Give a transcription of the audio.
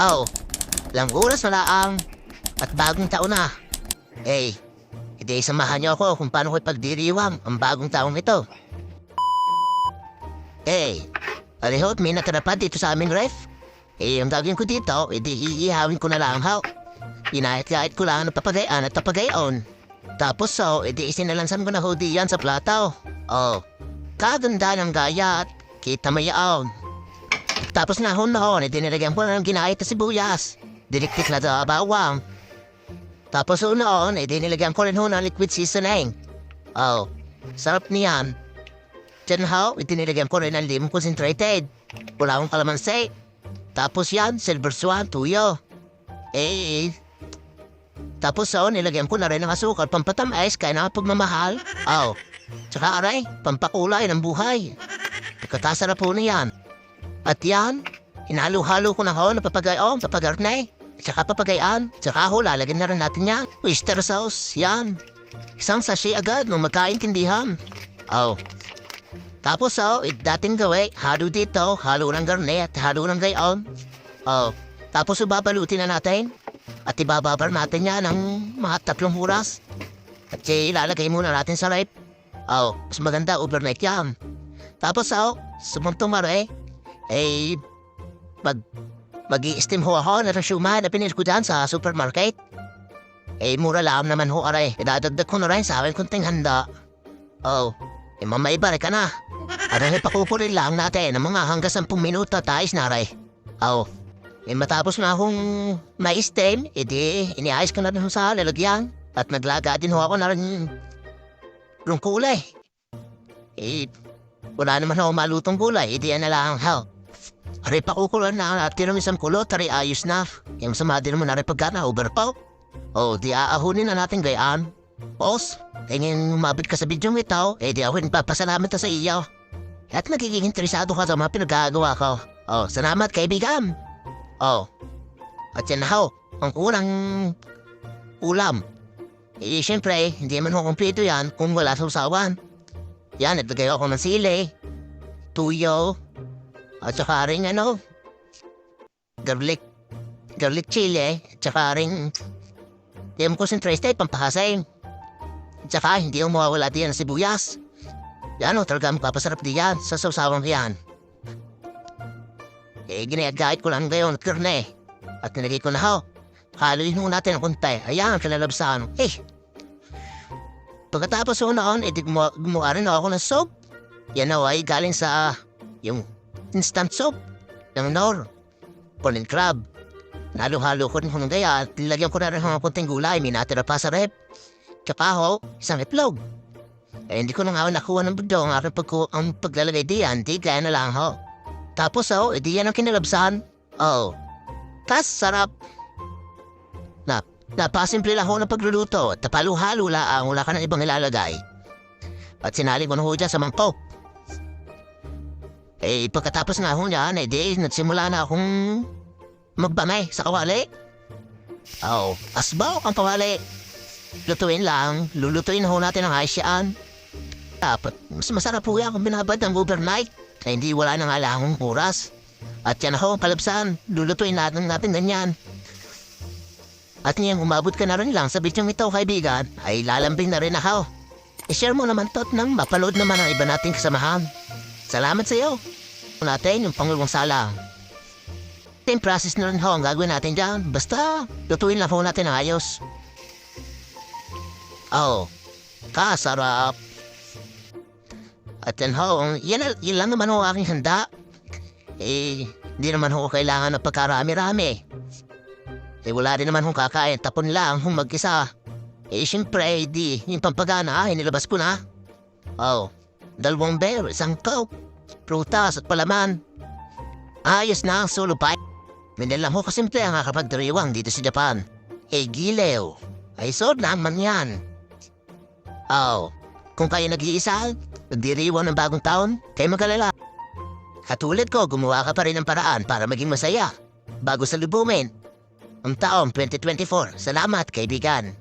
Oh, lang oras na laang at bagong taon na. Eh, hindi samahan niyo ako kung paano ko ipagdiriwang ang bagong taong ito. Eh, alihot may nakarapad dito sa aming ref. Eh, ang gagawin ko dito, edi iihawin ko na lang ho. Inahit-kahit ko lang ang papagayan at papagayon. Tapos so, edi isinalansan ko na ho diyan sa plataw. Oh, kaganda ng gaya at kita mo yaon. Tapos na hon na hon, edi nilagyan ko ng ginahit na sibuyas. Diniktik na sa bawang. Tapos noon, edi nilagyan ko rin ho ng liquid seasoning. Oh, sarap niyan. Diyan ho, edi nilagyan ko rin ng limon concentrated. Wala akong kalamansi. Tapos yan, silver swan, tuyo. Eh, tapos so, nilagyan ko na rin ng asukal, pampatamis, kaya na pagmamahal. Oh, tsaka aray, pampakulay ng buhay. Pagkatasarap po na. At yan, hinalo-halo ko na ho na papagayon, papagarne. Tsaka papagayan, tsaka ho, lalagyan na rin natin yan. Oyster sauce, yan. Isang sachet agad nung magkaintindihan. Oh. Tapos oh, it dating gawin, halo dito, halo ng garne at halo ng gayon. Oh. Tapos babalutin na natin. At ibababar natin yan ng mga tatlong oras. At siya ilalagay muna natin sa rep. Oh, mas maganda overnight yan. Tapos oh, sumuntong mare, eh, mag, mag steam ho ako na resume na pinil ko dyan sa supermarket. Eh, mura lang naman ho aray. Idadagdag ko na rin sa akin kunting handa. Oh, eh mamaibar ka na. Aray, pakupurin lang natin ng mga hanggang 10 minuto tayo na aray. Oh, eh matapos na akong ma-steam, edi iniayos ko na rin sa lalagyan. At naglaga din ho ako na rin ng kulay. Eh, wala naman ako malutong gulay, edi yan na lang ho. Aray, pakukulan na natin ng isang kulot, aray ayos na. Yung sama din mo na rin pagkana, over pa. Oh, di aahunin na natin gayaan. Boss, tingin mabit ka sa bidyong ito, eh di ako nagpapasalamat na sa iyo. At nagiging interesado ka sa mga pinagagawa ko. Oh, salamat kaibigan. Oh, at yan na ho, ang unang ulam. Eh, siyempre, hindi man kumpleto yan kung wala sa usawan. Yan, naglagay ako ng sili, tuyo, at saka rin ano, garlic, garlic chili, at saka rin, lim concentrated, pampahasay. At saka, hindi mo mawawala diyan ng sibuyas. Yan o, talaga magpapasarap diyan sa sausawan yan. Eh, ginagait ko lang ngayon at karne. At nilagay ko na ho. Haluin mo natin ang kunti. Ayan, kalalabsan. Eh, pagkatapos ko noon, eh, di gumawa, rin ako ng soap. Yan o ay galing sa yung instant soap ng Nor. Corn and crab. Nalo-halo ko ng gaya at nilagyan ko na rin ng kunting gulay. May natira pa sa rep. Kapaho, isang itlog. Eh, hindi ko na nga nakuha ng budo ang aking pagku ang paglalagay diyan. Di kaya na lang ho. Tapos oh, edi yan ang kinalabsan. Oh. Tas sarap. Na, napasimple lang ho ng pagluluto. At napalo-halo lang wala ka ng ibang ilalagay. At sinali ko na ho dyan sa mangkok. Eh, pagkatapos nga ho niyan, eh di, nagsimula na akong magbamay sa kawali. Oh, asbaw ang kawali. Lutuin lang, lulutuin ho natin ang aisyan. Dapat, mas masarap po yan kung binabad ng overnight na hindi wala nang alahong oras. At yan ho, palabsan, lulutuin natin natin ganyan. At ngayong umabot ka na rin lang sa bidyong ito, kaibigan, ay lalambing na rin ako. I-share mo naman to at nang mapalood naman ang iba nating kasamahan. Salamat sa iyo. Natin yung pangulong sala. Same process na rin ho ang gagawin natin dyan. Basta, lutuin lang ho natin ang ayos. Oh, kasarap. At yan ho, yan, yan lang naman ho aking handa. Eh, hindi naman ho kailangan ng pagkarami-rami. Eh, wala rin naman hong kakain, tapon lang hong mag-isa. Eh, siyempre, di, yung pampagana, ay, nilabas ko na. Oh, dalawang bear, isang coke, prutas at palaman. Ayos na ang pie. Minalam ho kasimple ang kakapagdiriwang dito sa Japan. Eh, gilew. Ay, sod naman yan. Oh, kung kayo nag-iisa, nagdiriwang ng bagong taon, kayo magalala. Katulad ko, gumawa ka pa rin ng paraan para maging masaya. Bago sa lubumin. Ang taong 2024. Salamat, kaibigan.